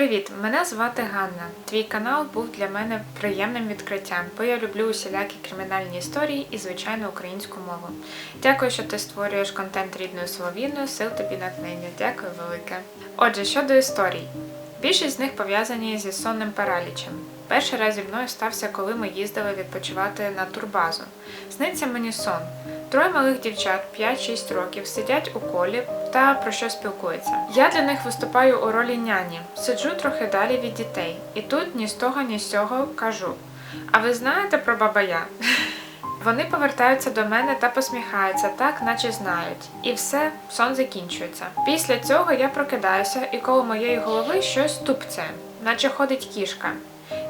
Привіт! Мене звати Ганна. Твій канал був для мене приємним відкриттям, бо я люблю усілякі кримінальні історії і звичайно українську мову. Дякую, що ти створюєш контент рідною солов'їною, сил тобі натхнення. Дякую велике. Отже, щодо історій. Більшість з них пов'язані зі сонним паралічем. Перший раз зі мною стався, коли ми їздили відпочивати на турбазу. Сниться мені сон. Троє малих дівчат 5-6 років сидять у колі та про що спілкуються. Я для них виступаю у ролі няні, сиджу трохи далі від дітей, і тут ні з того, ні з цього кажу. А ви знаєте про бабая? Вони повертаються до мене та посміхаються, так наче знають. І все, сон закінчується. Після цього я прокидаюся, і коло моєї голови щось тупце, наче ходить кішка.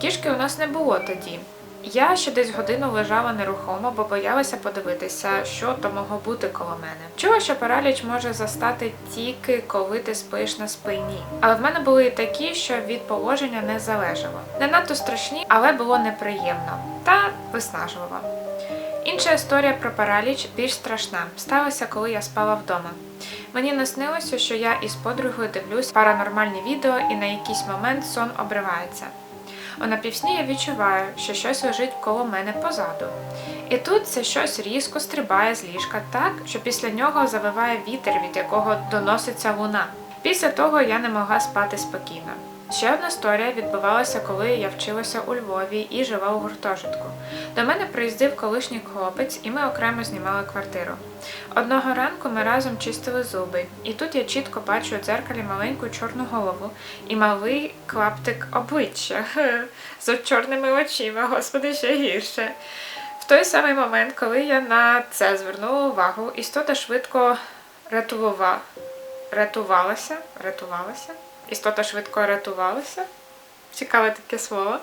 Кішки у нас не було тоді. Я ще десь годину лежала нерухомо, бо боялася подивитися, що то могло бути коло мене. Чула, що параліч може застати тільки коли ти спиш на спині. Але в мене були і такі, що від положення не залежало. Не надто страшні, але було неприємно та виснажливо. Інша історія про параліч більш страшна. Сталася, коли я спала вдома. Мені наснилося, що я із подругою дивлюсь паранормальні відео, і на якийсь момент сон обривається. У напівсні я відчуваю, що щось лежить коло мене позаду. І тут це щось різко стрибає з ліжка так, що після нього завиває вітер, від якого доноситься луна. Після того я не могла спати спокійно. Ще одна історія відбувалася, коли я вчилася у Львові і жила у гуртожитку. До мене приїздив колишній хлопець, і ми окремо знімали квартиру. Одного ранку ми разом чистили зуби, і тут я чітко бачу у дзеркалі маленьку чорну голову і малий клаптик обличчя з чорними очима, господи, ще гірше. В той самий момент, коли я на це звернула увагу, істота швидко рятувала, рятувалася, рятувалася. Істота швидко рятувалася. Цікаве таке слово.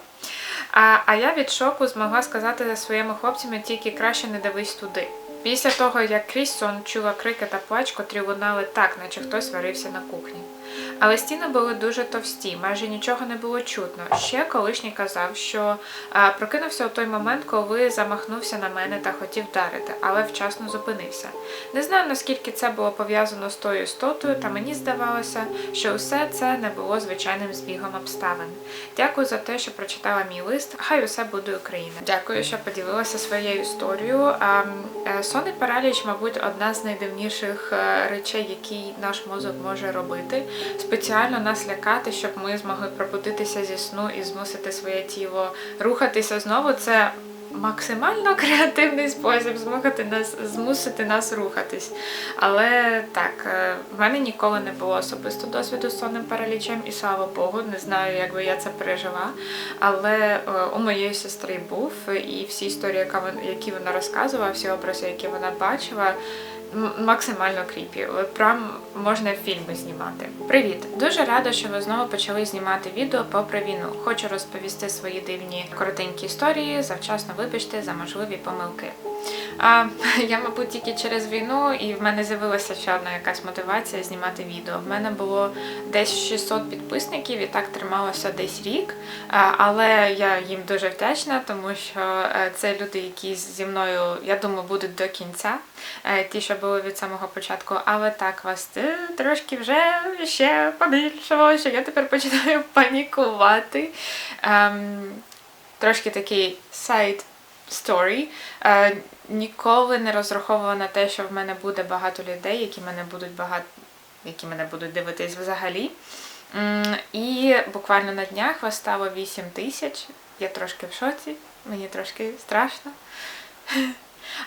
А, а я від шоку змогла сказати своєму хлопцям тільки краще не дивись туди. Після того, як крізь сон чула крики та плач, котрі лунали так, наче хтось варився на кухні. Але стіни були дуже товсті, майже нічого не було чутно. Ще колишній казав, що прокинувся у той момент, коли замахнувся на мене та хотів вдарити, але вчасно зупинився. Не знаю, наскільки це було пов'язано з тою істотою, та мені здавалося, що усе це не було звичайним збігом обставин. Дякую за те, що прочитала мій лист. Хай усе буде Україна. Дякую, що поділилася своєю історією. Е, Сон і параліч, мабуть, одна з найдивніших е, речей, які наш мозок може робити. Спеціально нас лякати, щоб ми змогли пробудитися зі сну і змусити своє тіло рухатися знову. Це максимально креативний спосіб змусити нас, змусити нас рухатись. Але так, е, в мене ніколи не було особисто досвіду з сонним паралічем, і слава Богу, не знаю, як би я це пережила. Але е, у моєї сестри був, і всі історії, які вона розказувала, всі образи, які вона бачила. Максимально кріпі. Прям можна фільми знімати. Привіт! Дуже рада, що ви знову почали знімати відео попри війну. Хочу розповісти свої дивні коротенькі історії. Завчасно вибачте за можливі помилки. А, я, мабуть, тільки через війну, і в мене з'явилася ще одна якась мотивація знімати відео. В мене було десь 600 підписників і так трималося десь рік. Але я їм дуже вдячна, тому що е, це люди, які зі мною, я думаю, будуть до кінця. Е, Ті, що були від самого початку, але так вас е, трошки вже ще побільшало, що я тепер починаю панікувати. Ем, трошки такий сайт story. Е, ніколи не розраховувала на те, що в мене буде багато людей, які мене будуть багато, які мене будуть дивитись взагалі. І буквально на днях вас стало 8 тисяч. Я трошки в шоці, мені трошки страшно.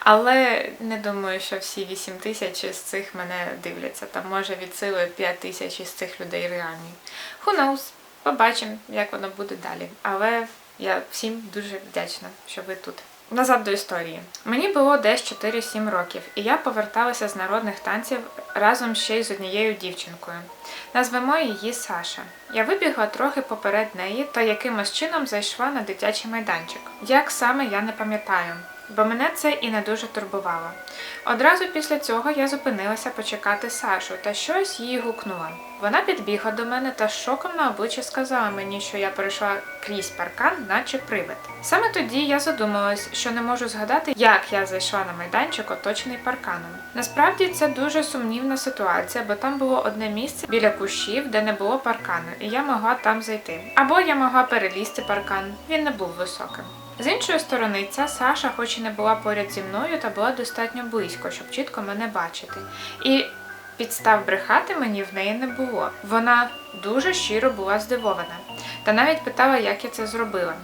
Але не думаю, що всі 8 тисяч з цих мене дивляться. Там може від сили 5 тисяч із цих людей реальні. Who knows? Побачимо, як воно буде далі. Але я всім дуже вдячна, що ви тут. Назад до історії. Мені було десь 4-7 років, і я поверталася з народних танців разом ще й з однією дівчинкою. Назвемо її Саша. Я вибігла трохи поперед неї та якимось чином зайшла на дитячий майданчик. Як саме я не пам'ятаю. Бо мене це і не дуже турбувало. Одразу після цього я зупинилася почекати Сашу та щось їй гукнула. Вона підбігла до мене та шоком на обличчі сказала мені, що я перейшла крізь паркан, наче привид. Саме тоді я задумалась, що не можу згадати, як я зайшла на майданчик, оточений парканом. Насправді це дуже сумнівна ситуація, бо там було одне місце біля кущів, де не було паркану, і я могла там зайти. Або я могла перелізти паркан, він не був високим. З іншої сторони, ця Саша, хоч і не була поряд зі мною, та була достатньо близько, щоб чітко мене бачити. І підстав брехати мені в неї не було. Вона дуже щиро була здивована та навіть питала, як я це зробила.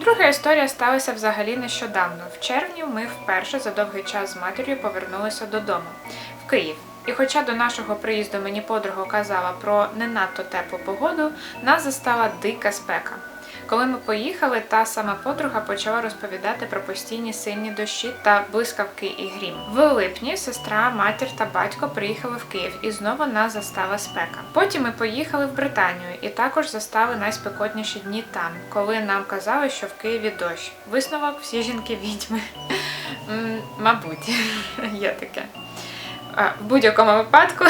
Друга історія сталася взагалі нещодавно. В червні ми вперше за довгий час з матір'ю повернулися додому в Київ. І хоча до нашого приїзду мені подруга казала про не надто теплу погоду, нас застала дика спека. Коли ми поїхали, та сама подруга почала розповідати про постійні сильні дощі та блискавки і грім. В липні сестра, матір та батько приїхали в Київ і знову нас застала спека. Потім ми поїхали в Британію і також застали найспекотніші дні там, коли нам казали, що в Києві дощ. Висновок всі жінки відьми. Мабуть, є таке. В будь-якому випадку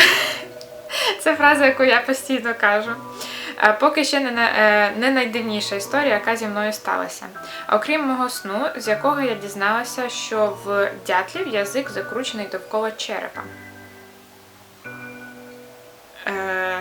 це фраза, яку я постійно кажу. Поки ще не, е, не найдивніша історія, яка зі мною сталася. Окрім мого сну, з якого я дізналася, що в дятлів язик закручений довкола черепа. Е,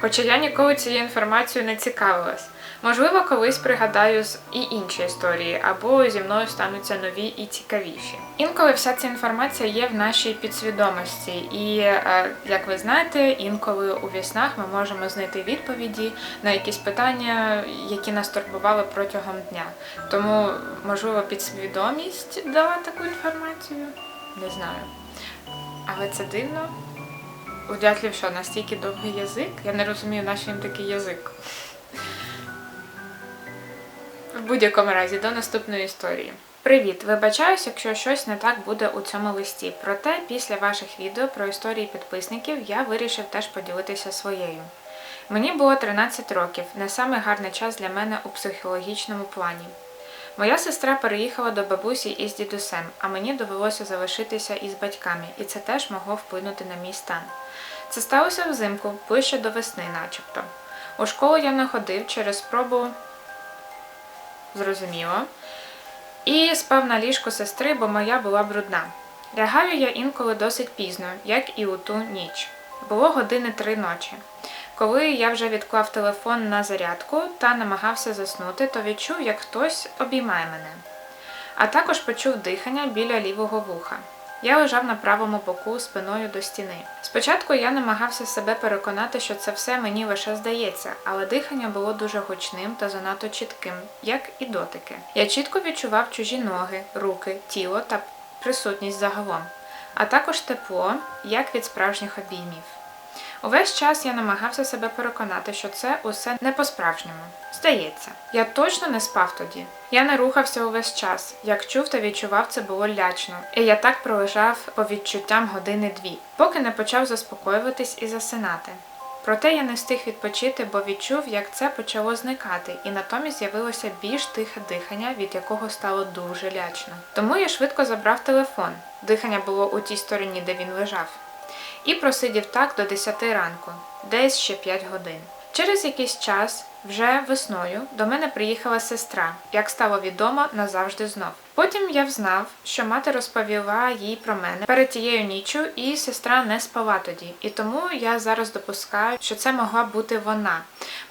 хоча я ніколи цією інформацією не цікавилась. Можливо, колись пригадаю з і інші історії, або зі мною стануться нові і цікавіші. Інколи вся ця інформація є в нашій підсвідомості, і е, як ви знаєте, інколи у віснах ми можемо знайти відповіді на якісь питання, які нас турбували протягом дня. Тому, можливо, підсвідомість дала таку інформацію. Не знаю. Але це дивно. У дятлів що, настільки довгий язик? Я не розумію, на що їм такий язик. Будь-якому разі, до наступної історії. Привіт! Вибачаюсь, якщо щось не так буде у цьому листі. Проте після ваших відео про історії підписників я вирішив теж поділитися своєю. Мені було 13 років, не самий гарний час для мене у психологічному плані. Моя сестра переїхала до бабусі із дідусем, а мені довелося залишитися із батьками, і це теж могло вплинути на мій стан. Це сталося взимку, ближче до весни, начебто. У школу я не ходив через спробу зрозуміло. І спав на ліжку сестри, бо моя була брудна. Лягаю я інколи досить пізно, як і у ту ніч. Було години три ночі. Коли я вже відклав телефон на зарядку та намагався заснути, то відчув, як хтось обіймає мене. А також почув дихання біля лівого вуха. Я лежав на правому боку спиною до стіни. Спочатку я намагався себе переконати, що це все мені лише здається, але дихання було дуже гучним та занадто чітким, як і дотики. Я чітко відчував чужі ноги, руки, тіло та присутність загалом, а також тепло, як від справжніх обіймів. Увесь час я намагався себе переконати, що це усе не по-справжньому. Здається, я точно не спав тоді. Я не рухався увесь час. Як чув та відчував, це було лячно. І я так пролежав по відчуттям години-дві, поки не почав заспокоюватись і засинати. Проте я не встиг відпочити, бо відчув, як це почало зникати, і натомість з'явилося більш тихе дихання, від якого стало дуже лячно. Тому я швидко забрав телефон. Дихання було у тій стороні, де він лежав і просидів так до 10 ранку, десь ще 5 годин. Через якийсь час, вже весною, до мене приїхала сестра, як стало відомо назавжди знов. Потім я взнав, що мати розповіла їй про мене перед тією ніччю, і сестра не спала тоді. І тому я зараз допускаю, що це могла бути вона,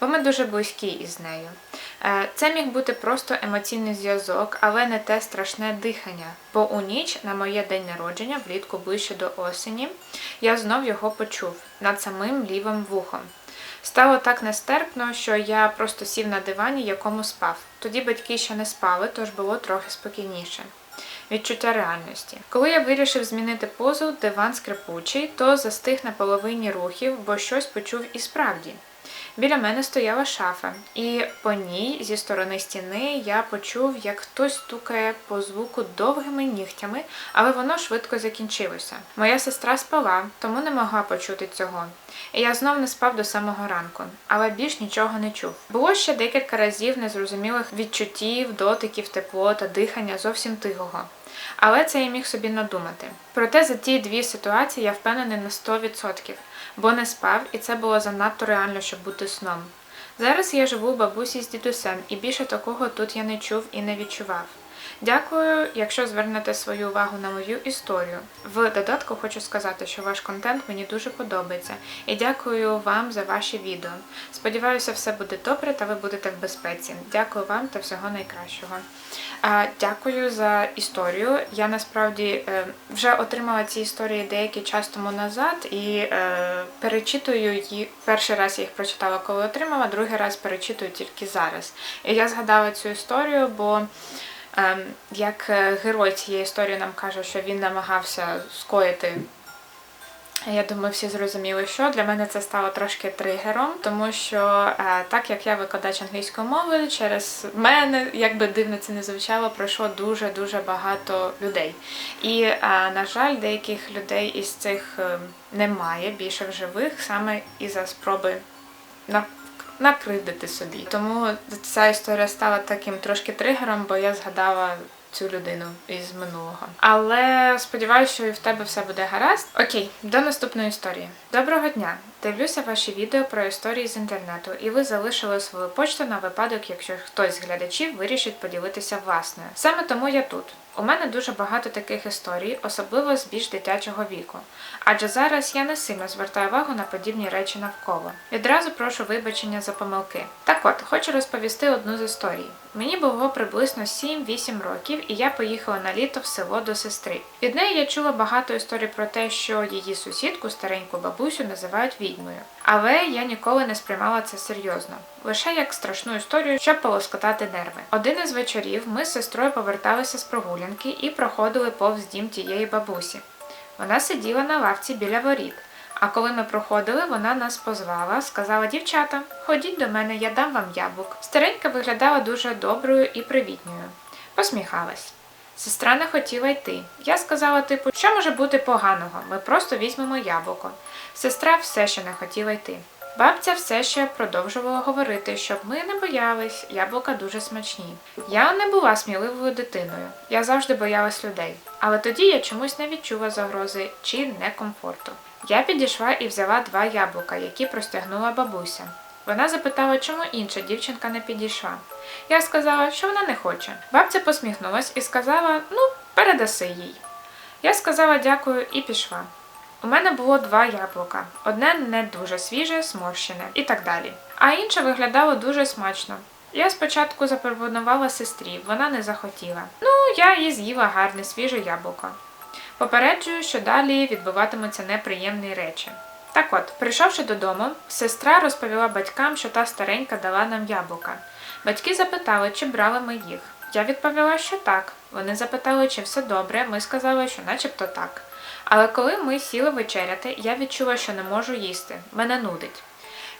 бо ми дуже близькі із нею. Е, Це міг бути просто емоційний зв'язок, але не те страшне дихання. Бо у ніч на моє день народження, влітку ближче до осені, я знов його почув над самим лівим вухом. Стало так нестерпно, що я просто сів на дивані, якому спав. Тоді батьки ще не спали, тож було трохи спокійніше. Відчуття реальності. Коли я вирішив змінити позу, диван скрипучий, то застиг на половині рухів, бо щось почув і справді. Біля мене стояла шафа, і по ній зі сторони стіни я почув, як хтось стукає по звуку довгими нігтями, але воно швидко закінчилося. Моя сестра спала, тому не могла почути цього. І я знов не спав до самого ранку, але більш нічого не чув. Було ще декілька разів незрозумілих відчуттів, дотиків, тепло та дихання зовсім тихого. Але це я міг собі надумати. Проте за ті дві ситуації я впевнений на 100%, бо не спав, і це було занадто реально, щоб бути сном. Зараз я живу у бабусі з дідусем, і більше такого тут я не чув і не відчував. Дякую, якщо звернете свою увагу на мою історію. В додатку хочу сказати, що ваш контент мені дуже подобається, і дякую вам за ваші відео. Сподіваюся, все буде добре та ви будете в безпеці. Дякую вам та всього найкращого. Дякую за історію. Я насправді е, вже отримала ці історії деякий час тому назад і е, перечитую їх. Перший раз я їх прочитала, коли отримала, другий раз перечитую тільки зараз. І я згадала цю історію, бо як е, герой цієї історії нам каже, що він намагався скоїти. Я думаю, всі зрозуміли, що для мене це стало трошки тригером, тому що е, так як я викладач англійської мови, через мене, як би дивно це не звучало, пройшло дуже дуже багато людей. І е, на жаль, деяких людей із цих е, немає більше в живих, саме із-за спроби на накривдити собі. Тому ця історія стала таким трошки тригером, бо я згадала цю людину із минулого. Але сподіваюся, що і в тебе все буде гаразд. Окей, до наступної історії. Доброго дня! Дивлюся ваші відео про історії з інтернету, і ви залишили свою почту на випадок, якщо хтось з глядачів вирішить поділитися власною. Саме тому я тут. У мене дуже багато таких історій, особливо з більш дитячого віку. Адже зараз я не сильно звертаю увагу на подібні речі навколо. Відразу прошу вибачення за помилки. Так от, хочу розповісти одну з історій. Мені було приблизно 7-8 років, і я поїхала на літо в село до сестри. Від неї я чула багато історій про те, що її сусідку, стареньку бабусю, називають відьмою. Але я ніколи не сприймала це серйозно, лише як страшну історію, щоб полоскотати нерви. Один із вечорів ми з сестрою поверталися з прогулянки і проходили повз дім тієї бабусі. Вона сиділа на лавці біля воріт. А коли ми проходили, вона нас позвала, сказала дівчата, ходіть до мене, я дам вам яблук. Старенька виглядала дуже доброю і привітною. Посміхалась. Сестра не хотіла йти. Я сказала, типу, що може бути поганого? Ми просто візьмемо яблуко. Сестра все ще не хотіла йти. Бабця все ще продовжувала говорити, щоб ми не боялись, яблука дуже смачні. Я не була сміливою дитиною, я завжди боялась людей. Але тоді я чомусь не відчула загрози чи некомфорту. Я підійшла і взяла два яблука, які простягнула бабуся. Вона запитала, чому інша дівчинка не підійшла. Я сказала, що вона не хоче. Бабця посміхнулась і сказала: ну, передаси їй. Я сказала дякую і пішла. У мене було два яблука, одне не дуже свіже, сморщене і так далі. А інше виглядало дуже смачно. Я спочатку запропонувала сестрі, вона не захотіла. Ну, я їй з'їла гарне свіже яблуко. Попереджую, що далі відбуватимуться неприємні речі. Так от, прийшовши додому, сестра розповіла батькам, що та старенька дала нам яблука. Батьки запитали, чи брали ми їх. Я відповіла, що так. Вони запитали, чи все добре. Ми сказали, що начебто так. Але коли ми сіли вечеряти, я відчула, що не можу їсти. Мене нудить.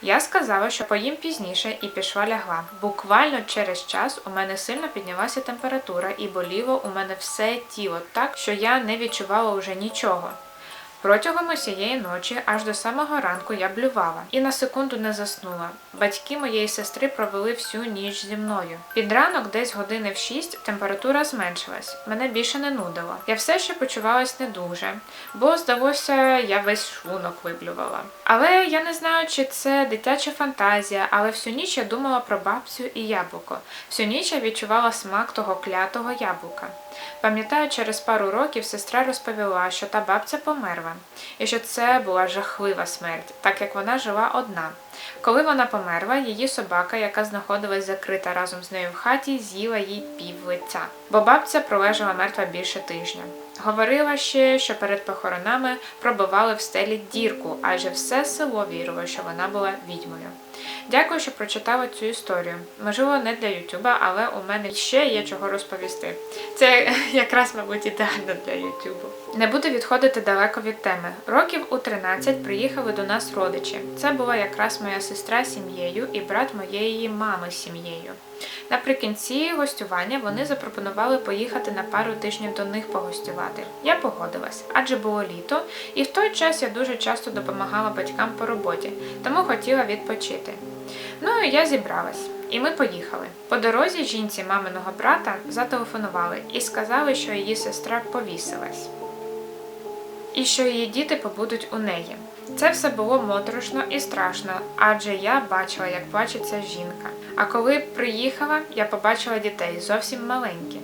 Я сказала, що поїм пізніше і пішла лягла. Буквально через час у мене сильно піднялася температура і боліло у мене все тіло так, що я не відчувала вже нічого. Протягом усієї ночі, аж до самого ранку, я блювала і на секунду не заснула. Батьки моєї сестри провели всю ніч зі мною. Під ранок, десь години в шість, температура зменшилась. Мене більше не нудило. Я все ще почувалась не дуже, бо, здалося, я весь шлунок виблювала. Але я не знаю, чи це дитяча фантазія, але всю ніч я думала про бабцю і яблуко. Всю ніч я відчувала смак того клятого яблука. Пам'ятаю, через пару років сестра розповіла, що та бабця померла, і що це була жахлива смерть, так як вона жила одна. Коли вона померла, її собака, яка знаходилась закрита разом з нею в хаті, з'їла їй пів лиця, бо бабця пролежала мертва більше тижня. Говорила ще, що перед похоронами пробивали в стелі дірку, адже все село вірило, що вона була відьмою. Дякую, що прочитала цю історію. Можливо, не для Ютуба, але у мене ще є чого розповісти. Це якраз, мабуть, ідеально для Ютубу. Не буду відходити далеко від теми. Років у 13 приїхали до нас родичі. Це була якраз моя сестра з сім'єю і брат моєї мами з сім'єю. Наприкінці гостювання вони запропонували поїхати на пару тижнів до них погостювати. Я погодилась, адже було літо, і в той час я дуже часто допомагала батькам по роботі, тому хотіла відпочити. Ну і я зібралась, і ми поїхали. По дорозі жінці маминого брата зателефонували і сказали, що її сестра повісилась і що її діти побудуть у неї. Це все було моторошно і страшно, адже я бачила, як плаче жінка. А коли приїхала, я побачила дітей зовсім маленькі.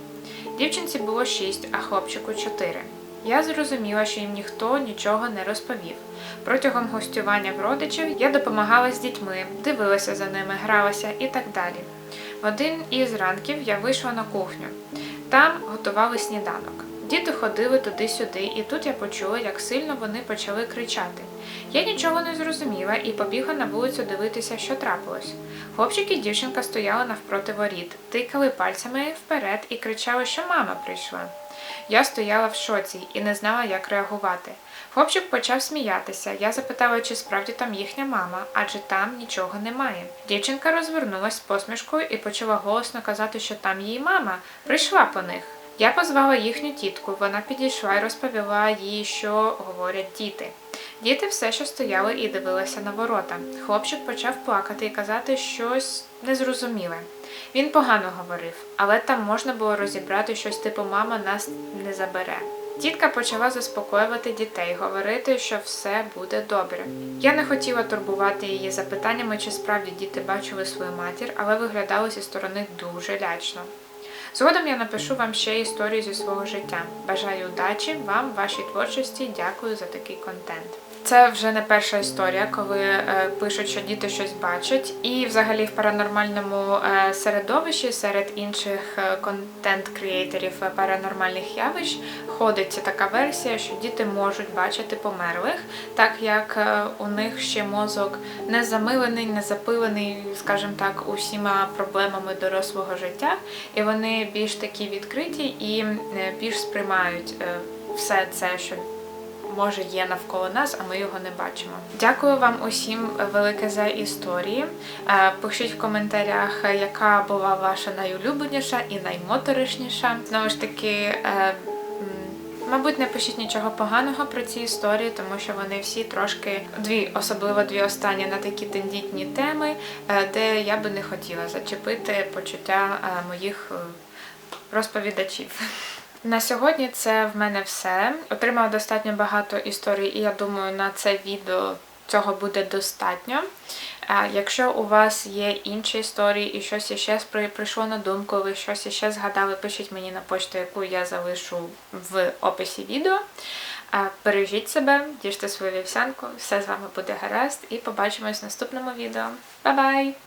Дівчинці було шість, а хлопчику чотири. Я зрозуміла, що їм ніхто нічого не розповів. Протягом гостювання в родичів я допомагала з дітьми, дивилася за ними, гралася і так далі. В один із ранків я вийшла на кухню. Там готували сніданок. Діти ходили туди-сюди, і тут я почула, як сильно вони почали кричати. Я нічого не зрозуміла і побігла на вулицю дивитися, що трапилось. Хлопчик і дівчинка стояли навпроти воріт, тикали пальцями вперед і кричали, що мама прийшла. Я стояла в шоці і не знала, як реагувати. Хлопчик почав сміятися. Я запитала, чи справді там їхня мама, адже там нічого немає. Дівчинка розвернулась з посмішкою і почала голосно казати, що там її мама прийшла по них. Я позвала їхню тітку, вона підійшла і розповіла їй, що говорять діти. Діти все ще стояли і дивилися на ворота. Хлопчик почав плакати і казати щось незрозуміле. Він погано говорив, але там можна було розібрати щось типу Мама нас не забере. Тітка почала заспокоювати дітей, говорити, що все буде добре. Я не хотіла турбувати її запитаннями, чи справді діти бачили свою матір, але виглядали зі сторони дуже лячно. Згодом я напишу вам ще історію зі свого життя. Бажаю удачі вам, вашій творчості. Дякую за такий контент. Це вже не перша історія, коли е, пишуть, що діти щось бачать, і взагалі в паранормальному е, середовищі серед інших е, контент-креаторів паранормальних явищ ходить така версія, що діти можуть бачити померлих, так як у них ще мозок не замилений, не запилений, скажімо так, усіма проблемами дорослого життя, і вони більш такі відкриті і більш сприймають все це, що може є навколо нас, а ми його не бачимо. Дякую вам усім велике за історії. Е, Пишіть в коментарях, яка була ваша найулюбленіша і наймоторишніша. Знову ж таки. е, Мабуть, не пишіть нічого поганого про ці історії, тому що вони всі трошки дві, особливо дві останні на такі тендітні теми, е, де я би не хотіла зачепити почуття е, моїх е, розповідачів. На сьогодні це в мене все. Отримала достатньо багато історій, і я думаю, на це відео цього буде достатньо. Якщо у вас є інші історії і щось іще прийшло на думку, ви щось іще згадали, пишіть мені на почту, яку я залишу в описі відео. Бережіть себе, діжте свою вівсянку, все з вами буде гаразд, і побачимось в наступному відео. Ба-бай!